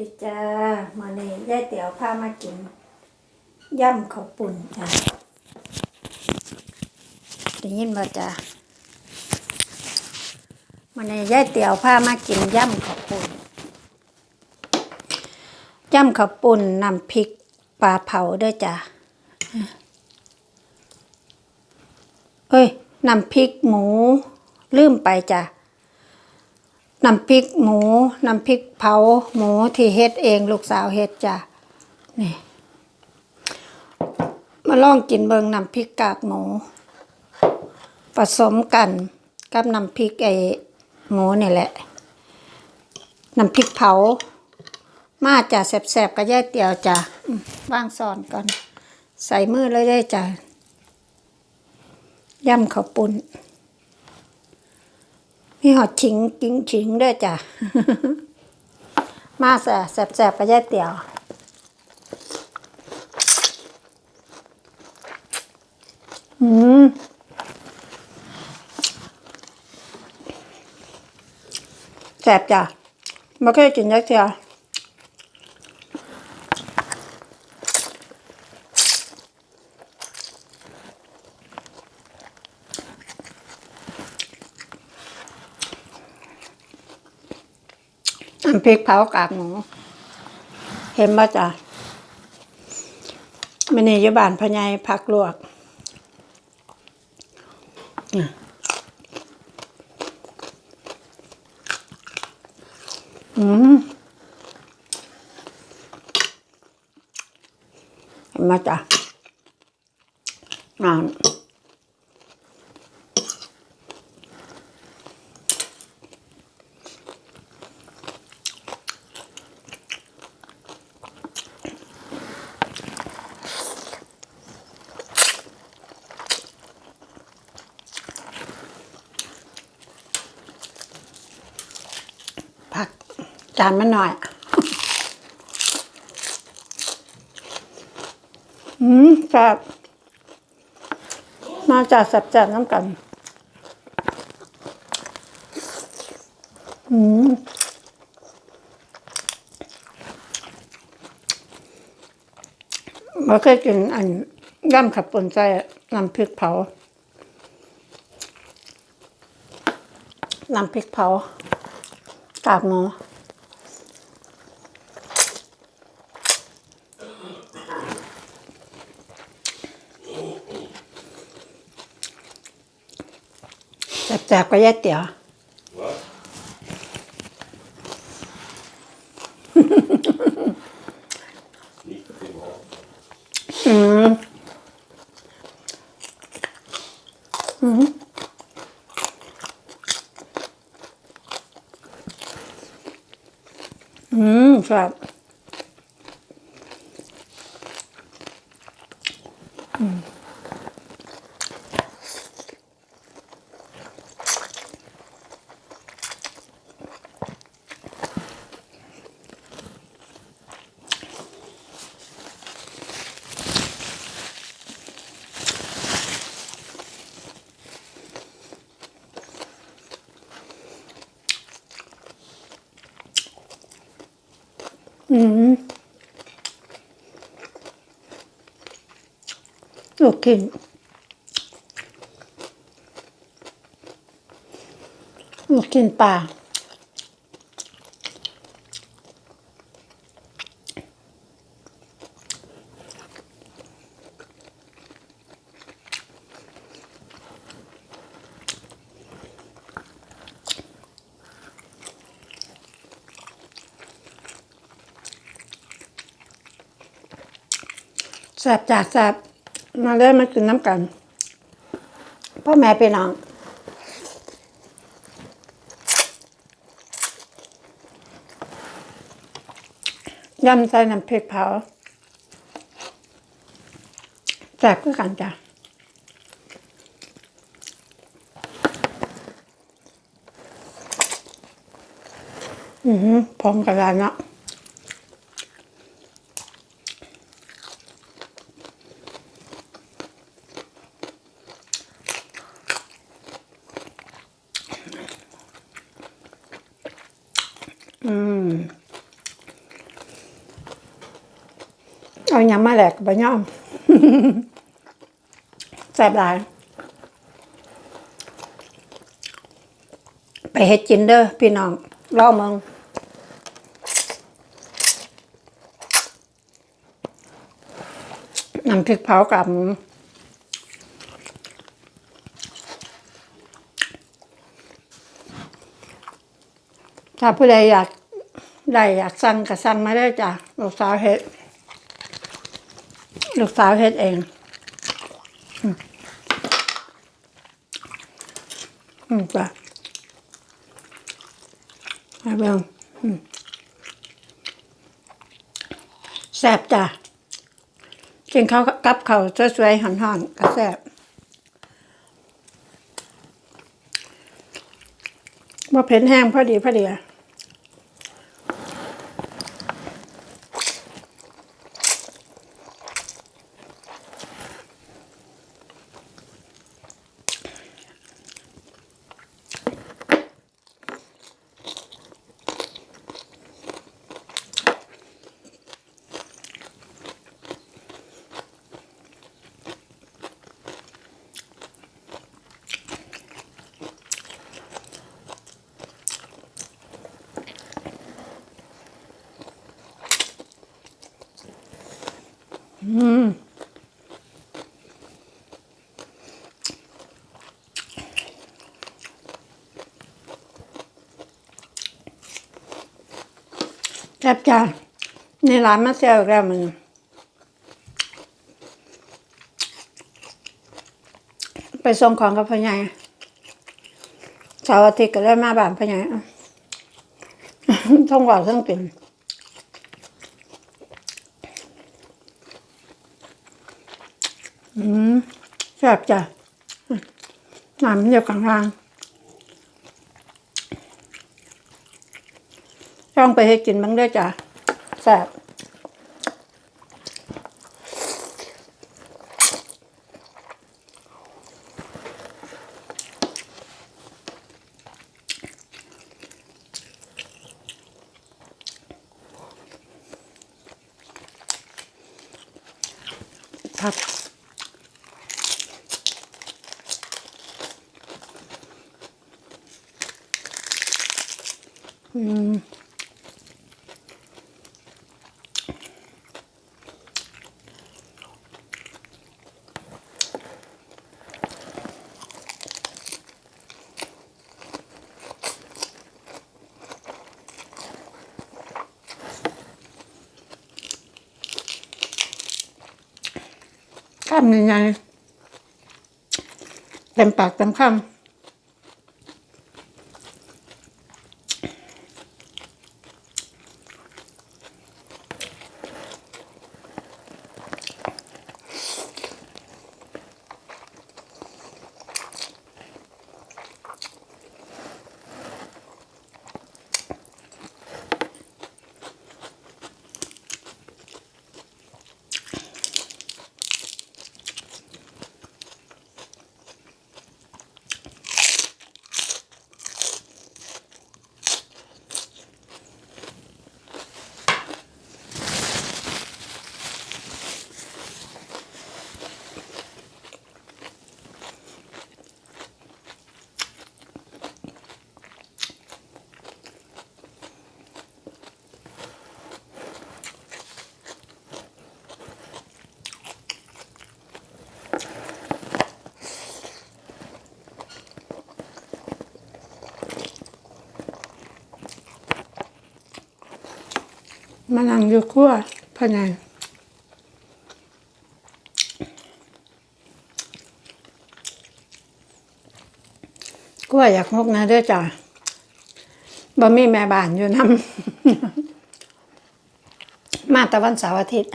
ดีจ้ามาเนี่ยายเตี๋ยวพามากินย่ำข้าวปุ่นจ้าได้ยินบ่จ้ามาเนี่ยายเตี๋ยวพามากินย่ำข้าวปุ่นย่ำข้าวปุ่นน้ำพริกปลาเผาด้วยจ้าเอ้ยน้ำพริกหมูลืมไปจ้ะ น้ำพริกหมู น้ำพริกเผาหมูที่เฮ็ดเองลูกสาวเฮ็ดจ้ะนี่มาลองกินเบิงน้ำพริกกากหมู ผสมกันกับน้ำพริกไอหมูนี่แหละน้ำพริกเผา มาจ้ะแสบๆกับแย่เตี๋ยวจ้ะอืมวางซอนก่อน ใส่มือเลยได้จ้ะย่ำข้าวปุ้น มีหอดชิงกิ้งชิงด้วยจ้ะ มาแสบแสบๆกับย่เตี๋ยวอืมแสบจ้ะไม่เคยกินยักเทียว พริกเผากากหมูเห็นป่ะจ้ะมันนี่ยบานพะไยผักลวกอืมเห็นไหมาจ้ะอ่า จานมันหน่อย อืมแซ่บมาจากแซ่บๆน้ำกัน อืมเราเคยกินอันย่ำขับปนใส่น้ำพริกเผา น้ำพริกเผากากหมู แซ่บๆก็แย่เตี๋ ยว อืมอืมอืมครับอืมลูกชิ้นลูกชิ้นปลา แซ่บจากแซ่บมาเลยมากินน้ำกันพ่อแม่พี่น้องยำใส่น้ำพริกเผาแซ่บก็กันจ้ะอือหือพร้อมกันแล้วเนาะอืม เอาหยัง มาแหลกบะย่อมแซ่บหลาย ไปเฮ็ดกินเด้อพี่น้องรอเมืองน้ำพริกเผากับถ้าผู้ใดอยากได้อยากสั่งก็สั่งมาได้จ้ะลูกสาวเฮ็ด ลูกสาวเฮ็ดเองอืมอืมจ้ะมาเบิ่งอืมแซ่บจ้ะกินข้าวกับเขาสวยๆหอนๆก็แซ่บว่าเผ็ดแห้งพอดีพอดีอะ แซ่บจ้ะในร้านมาแซ่บอีกแล้วมันไปส่งของกับพ่อใหญ่เสาร์อาทิตย์ก็ได้มาบ้านพ่อใหญ่อะต้องบอกต้องเป็นอืมแซ่บจ้ะน้ำมันอยู่ข้างล่าง ต้องไปให้กินบ้างด้วยจ้ะแซ่บผักอืม คำยังไงเต็มปากเต็มคำ มานั่งอยู่ครัวพะไงกล้วยอยากงกนะเด้อจ้ะบ่มีแม่บ้านอยู่นำมาแต่วันเสาร์อาทิตย์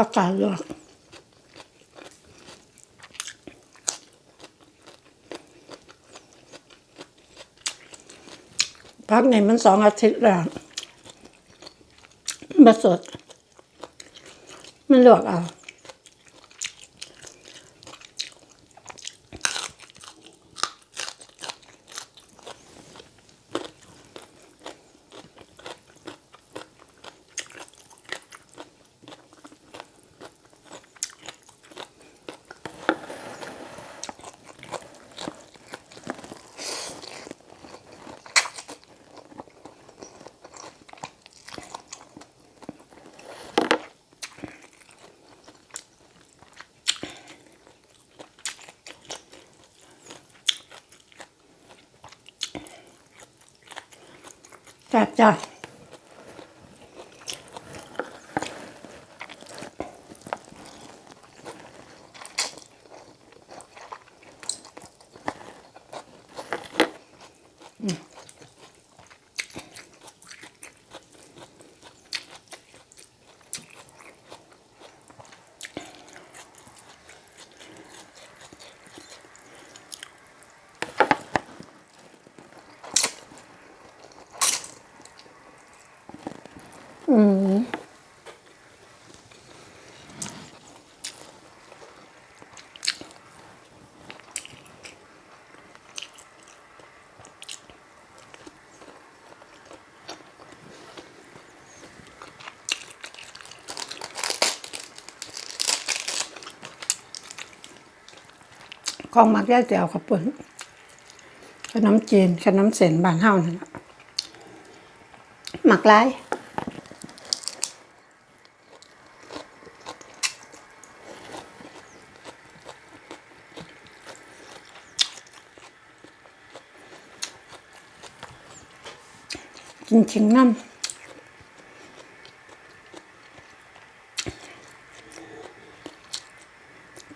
ประกาศลวกพักนี่มันสองอาทิตย์แล้วมาสด มันลวกเอา จั ของมักย่าเจียวขับปุ่นขนมจีนขนมเส้นบานเฮานั่นล่ะหมักลายจริงนั่น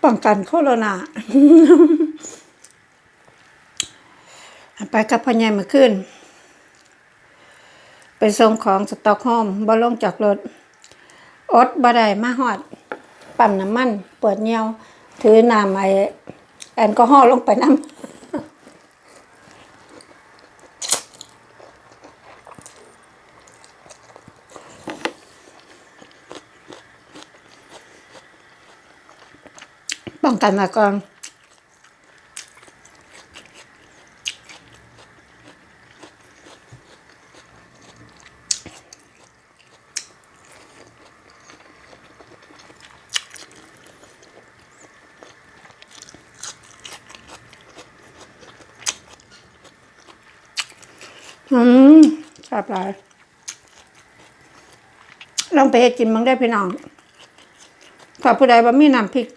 ป้องกันโคโรนา ไปกับพ่อใหญ่มื่อคืนไปส่งของสต็อกโฮมบ่ลงจากรถ อดบ่ได้มาฮอด ปั๊มน้ำมันเปิดเงียว ถือน้ำไอแอลกอฮอล์ลงไปน้ำป้องกันมาก่อน อืมชอบหลายลองไปเฮ็ดกินมังได้พี่น้องถ้าผู้ใดบ่มีน้ำพริก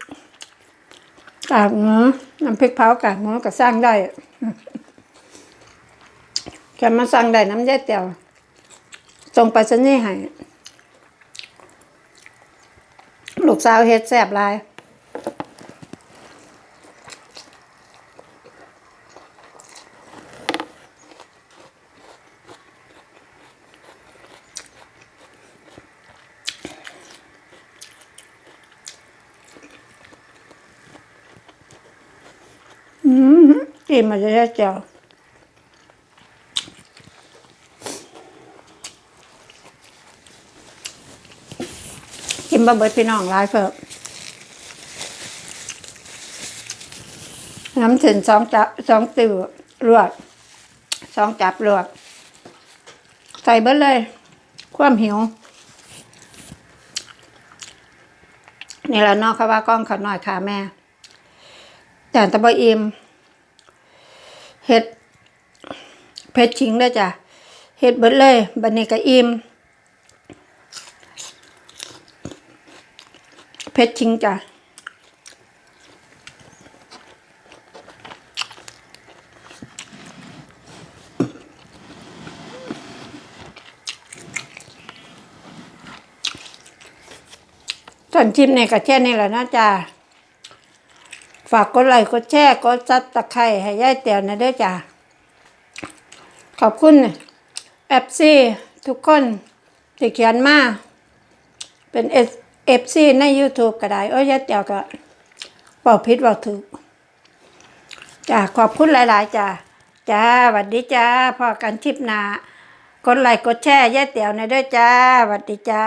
กากหมูน้ำพริกเผากากหมูก็สร้างได้แค่มาสั่งได้น้ำแยายเตียวส่งไปสนี่ให้ลูกสาวเฮ็ดแซ่บลาย กินมาจะเจียวกินบะเบิดพี่น้องหลายเพิ่มน้ำถึงสองจับสองติวลวกสองจับลวก ใส่เบิดเลย ความหิว นี่แหละนอกค่ะว่ากล้องเขาหน่อยค่ะแม่แต่ตะบะอิม เฮ็ดเพชรชิงได้จ้ะเฮ็ดเบิดเลยบัดนี้ก็อิ่มเพชรชิงจ้ะส่วนชิมเนี่ยก็แค่นี้แหละนะจ้ะ ฝากกดไลค์กดแชร์กดซับตะไคร้ให้ยายเตียวนะเด้อจ้ะขอบคุณแอปซีทุกคนที่เขียนมาเป็นเอฟซีใน YouTube ก็ได้โอ้ยยายเตียวก็บอกผิดบอกถูกจ้ะขอบคุณหลาย ๆ จ้ะจ้าหวัดดีจ้าพอกันทิปนากดไลค์กดแชร์ย่าเตียวในอยเด้วยจ้าหวัดดีจ้า